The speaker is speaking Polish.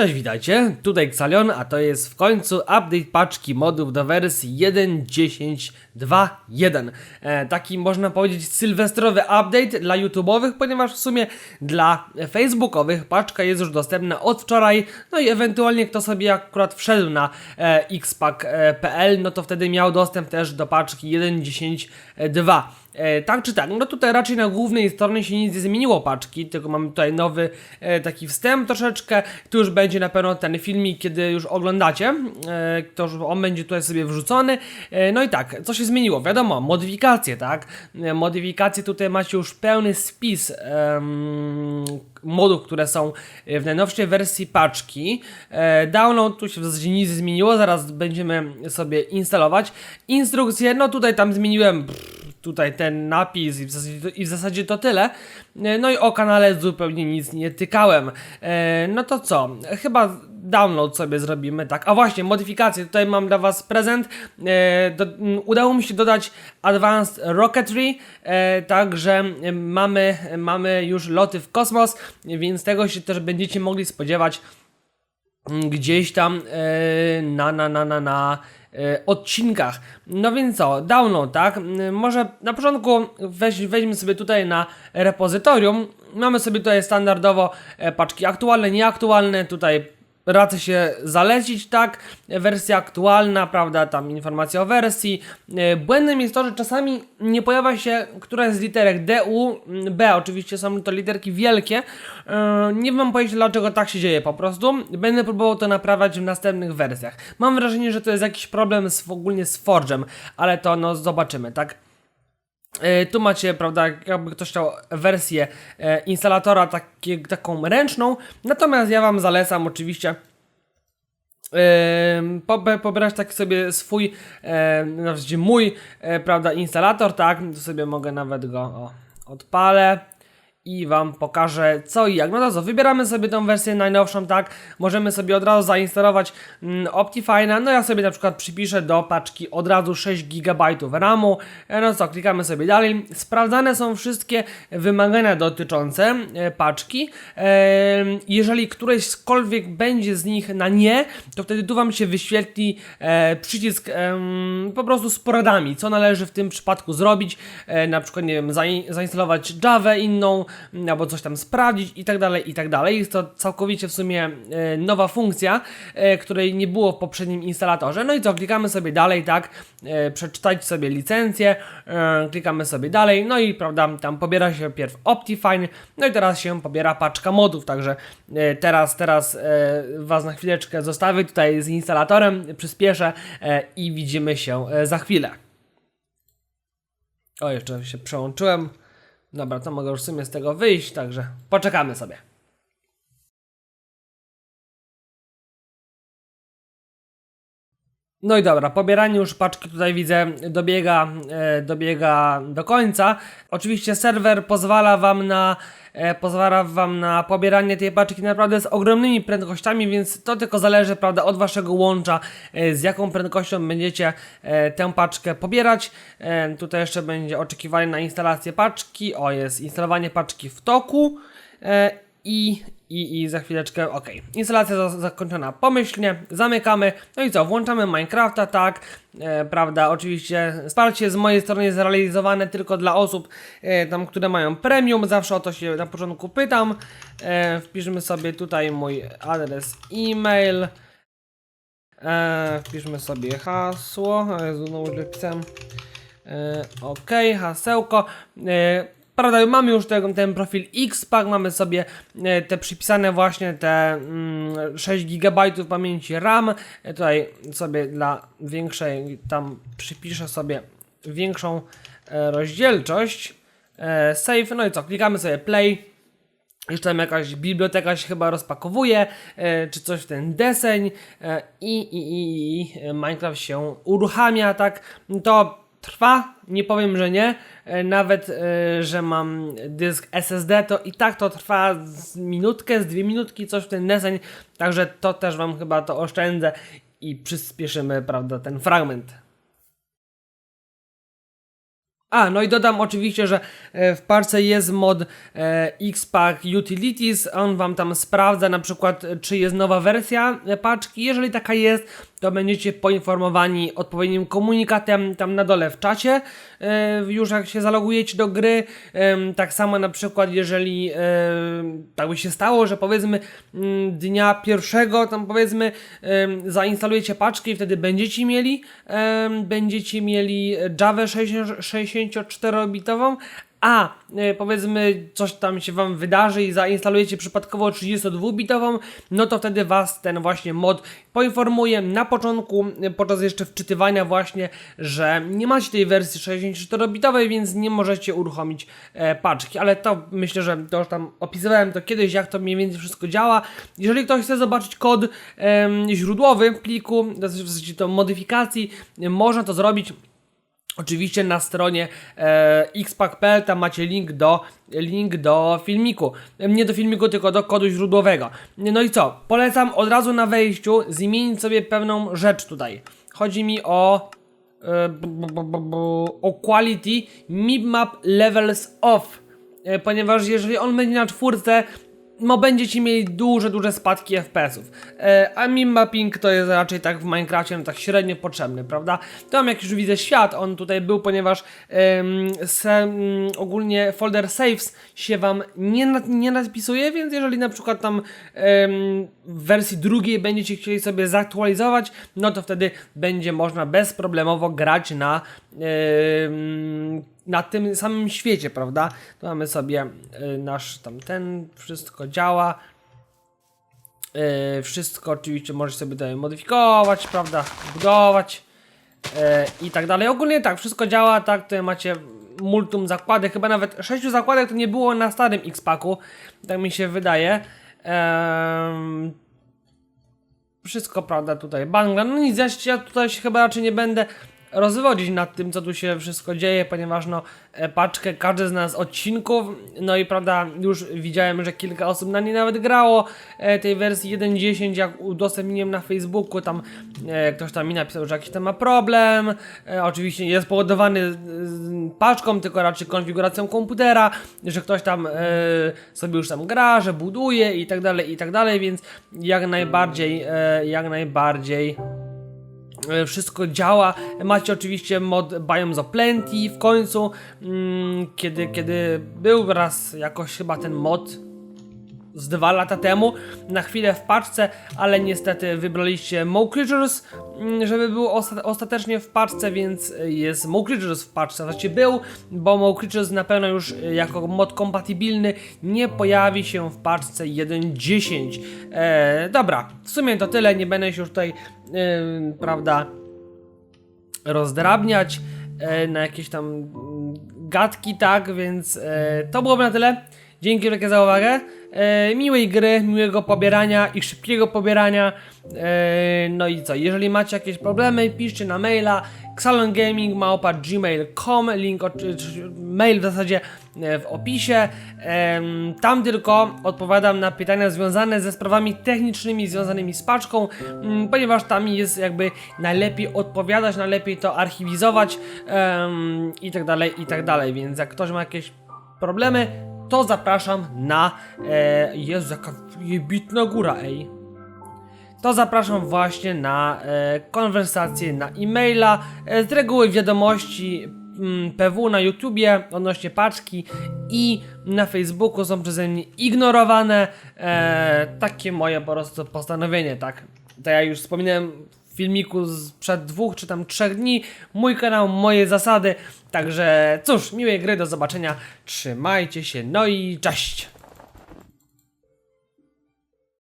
Cześć, witajcie, tutaj Xalion, a to jest w końcu update paczki modów do wersji 1.10.2.1 e, Taki można powiedzieć sylwestrowy update dla YouTube'owych, ponieważ w sumie dla Facebookowych paczka jest już dostępna od wczoraj. No i ewentualnie kto sobie akurat wszedł na e, xpack.pl, no to wtedy miał dostęp też do paczki 1.10.2 E, tak czy tak, no tutaj raczej na głównej stronie się nic nie zmieniło paczki, tylko mamy tutaj nowy e, taki wstęp troszeczkę, tu już będzie na pewno ten filmik, kiedy już oglądacie, e, to już on będzie tutaj sobie wrzucony, e, no i tak, co się zmieniło? Wiadomo, modyfikacje, tak, e, modyfikacje tutaj macie już pełny spis em, modów, które są w najnowszej wersji paczki. E, download, tu się w zasadzie nic nie zmieniło, zaraz będziemy sobie instalować. Instrukcje, no tutaj tam zmieniłem pff, tutaj ten napis i w, zasadzie, i w zasadzie to tyle. E, No i o kanale zupełnie nic nie tykałem. E, No to co? Chyba download sobie zrobimy, tak. A właśnie, modyfikacje. Tutaj mam dla Was prezent. E, do, udało mi się dodać Advanced Rocketry, także mamy, mamy już loty w kosmos, więc tego się też będziecie mogli spodziewać mm, gdzieś tam na, na, na, na, na odcinkach. No więc co, download, tak? Mm, Może na początku weź, weźmy sobie tutaj na repozytorium. Mamy sobie tutaj standardowo e, paczki aktualne, nieaktualne, tutaj radzę się zalecić, tak? Wersja aktualna, prawda? Tam informacja o wersji. E, Błędem jest to, że czasami nie pojawia się któraś z literek D, U, B. Oczywiście są to literki wielkie. E, Nie mam pojęcia, dlaczego tak się dzieje po prostu. Będę próbował to naprawiać w następnych wersjach. Mam wrażenie, że to jest jakiś problem z, ogólnie z Forge'em, ale to no zobaczymy, tak? E, Tu macie, prawda, jakby ktoś chciał wersję e, instalatora takie, taką ręczną, natomiast ja Wam zalecam oczywiście pobe- pobrać taki sobie swój, e, na zasadzie mój, e, prawda, instalator, tak, to sobie mogę nawet go, o, odpalę i Wam pokażę co i jak. No to co, wybieramy sobie tą wersję najnowszą, tak, możemy sobie od razu zainstalować mm, Optifine'a, no ja sobie na przykład przypiszę do paczki od razu 6 GB RAMu, e, no co, klikamy sobie dalej, sprawdzane są wszystkie wymagania dotyczące e, paczki, e, jeżeli któreśkolwiek będzie z nich na nie, to wtedy tu Wam się wyświetli e, przycisk po prostu z poradami, co należy w tym przypadku zrobić, na przykład, nie wiem, zain- zainstalować Java inną, albo coś tam sprawdzić i tak dalej, i tak dalej. Jest to całkowicie w sumie e, nowa funkcja, e, której nie było w poprzednim instalatorze. No i co, klikamy sobie dalej, tak, e, przeczytać sobie licencję, klikamy sobie dalej, no i prawda, tam pobiera się pierw Optifine, no i teraz się pobiera paczka modów, także teraz, teraz Was na chwileczkę zostawię tutaj z instalatorem, przyspieszę i widzimy się za chwilę. O, jeszcze się przełączyłem. Dobra, to mogę już w sumie z tego wyjść, także poczekamy sobie. No i dobra, pobieranie już paczki tutaj widzę dobiega, e, dobiega do końca. Oczywiście serwer pozwala wam na e, pozwala wam na pobieranie tej paczki naprawdę z ogromnymi prędkościami, więc to tylko zależy, prawda, od waszego łącza, e, z jaką prędkością będziecie e, tę paczkę pobierać. E, tutaj jeszcze będzie oczekiwanie na instalację paczki. O, jest instalowanie paczki w toku. E, i, i, I za chwileczkę, ok. Instalacja za, zakończona pomyślnie, zamykamy. No i co, włączamy Minecrafta, tak, e, prawda, oczywiście wsparcie z mojej strony jest zrealizowane tylko dla osób e, tam, które mają premium, zawsze o to się na początku pytam. E, wpiszmy sobie tutaj mój adres e-mail. E, wpiszmy sobie hasło, Jezu, no źle pisałem. E, ok, hasełko. E, Prawda, mamy już ten, ten profil Xpack, mamy sobie e, te przypisane właśnie te mm, 6 GB pamięci RAM. E, tutaj sobie dla większej tam przypiszę sobie większą e, rozdzielczość. Save, no i co, klikamy sobie play. Jeszcze tam jakaś biblioteka się chyba rozpakowuje, czy coś w ten deseń i, i, i, i Minecraft się uruchamia, tak? To trwa, nie powiem, że nie. E, nawet, e, że mam dysk SSD, to i tak to trwa z minutkę, z dwie minutki, coś w ten deseń, także to też Wam chyba to oszczędzę i przyspieszymy, prawda, ten fragment. A, no i dodam oczywiście, że e, w parce jest mod Xpack Utilities. On wam tam sprawdza na przykład, czy jest nowa wersja paczki. Jeżeli taka jest, to będziecie poinformowani odpowiednim komunikatem tam na dole w czacie, e, już jak się zalogujecie do gry. Tak samo na przykład, jeżeli tak by się stało, że powiedzmy mm, dnia pierwszego, tam powiedzmy, zainstalujecie paczkę i wtedy będziecie mieli, będziecie mieli Java 64-bitową, a e, powiedzmy coś tam się wam wydarzy i zainstalujecie przypadkowo 32-bitową, no to wtedy was ten właśnie mod poinformuje na początku, e, podczas jeszcze wczytywania właśnie, że nie macie tej wersji 64-bitowej, więc nie możecie uruchomić e, paczki, ale to myślę, że to już tam opisywałem to kiedyś, jak to mniej więcej wszystko działa. Jeżeli ktoś chce zobaczyć kod em, źródłowy pliku, w zasadzie to modyfikacji, e, można to zrobić Oczywiście na stronie e, xpack.pl tam macie link do, link do filmiku. Nie do filmiku, tylko do kodu źródłowego. No i co? Polecam od razu na wejściu zmienić sobie pewną rzecz tutaj. Chodzi mi o e, b, b, b, b, o quality map levels off. E, ponieważ jeżeli on będzie na czwórce, no będziecie mieli duże, duże spadki FPS-ów. E, a mim mapping to jest raczej tak w Minecrafcie no tak średnio potrzebny, prawda? Tam jak już widzę świat, on tutaj był, ponieważ mm, ogólnie folder saves się wam nie, na- nie nadpisuje, więc jeżeli na przykład tam w wersji drugiej będziecie chcieli sobie zaktualizować, no to wtedy będzie można bezproblemowo grać na na tym samym świecie, prawda? Tu mamy sobie y, nasz tamten, wszystko działa. Y, wszystko oczywiście możesz sobie tutaj modyfikować, prawda? Budować y, i tak dalej. Ogólnie tak, wszystko działa, tak, tutaj macie multum zakładek, chyba nawet sześciu zakładek to nie było na starym X-Packu, tak mi się wydaje. Wszystko, prawda, tutaj bangla. No nic, ja, ja tutaj się chyba raczej nie będę rozwodzić nad tym, co tu się wszystko dzieje, ponieważ no, e, paczkę każdy z nas odcinków, no i prawda, już widziałem, że kilka osób na niej nawet grało e, tej wersji 1.10, jak udostępniłem na Facebooku, tam e, ktoś tam mi napisał, że jakiś tam ma problem, e, oczywiście jest powodowany paczką, tylko raczej konfiguracją komputera, że ktoś tam e, sobie już tam gra, że buduje i tak dalej, i tak dalej, więc jak najbardziej, e, jak najbardziej wszystko działa. Macie oczywiście mod Biomes of Plenty w końcu, mm, kiedy, kiedy był raz jakoś chyba ten mod z dwa lata temu, na chwilę w paczce, ale niestety wybraliście Mo Creatures, mm, żeby był osta- ostatecznie w paczce, więc jest Mo Creatures w paczce. Znaczy był, bo Mo Creatures na pewno już e, jako mod kompatybilny nie pojawi się w paczce 1.10. E, dobra, w sumie to tyle, nie będę się już tutaj, e, prawda, rozdrabniać e, na jakieś tam mm, gadki, tak, więc e, to byłoby na tyle. Dzięki wielkie za uwagę. E, miłej gry, miłego pobierania i szybkiego pobierania. E, no i co, jeżeli macie jakieś problemy, piszcie na maila xalongaming.gmail.com link, czy- mail w zasadzie e, w opisie. Em, Tam tylko odpowiadam na pytania związane ze sprawami technicznymi związanymi z paczką, mm, ponieważ tam jest jakby najlepiej odpowiadać, najlepiej to archiwizować em, i tak dalej, i tak dalej. Więc jak ktoś ma jakieś problemy, to zapraszam na. E, Jezu, jaka jebitna góra, ej to zapraszam właśnie na e, konwersację na e-maila, e, z reguły wiadomości mm, PW na YouTubie odnośnie paczki i na Facebooku są przeze mnie ignorowane. E, takie moje po prostu postanowienie, tak. To ja już wspominałem filmiku sprzed dwóch czy tam trzech dni, mój kanał, moje zasady. Także cóż, miłej gry, do zobaczenia, trzymajcie się, no i cześć!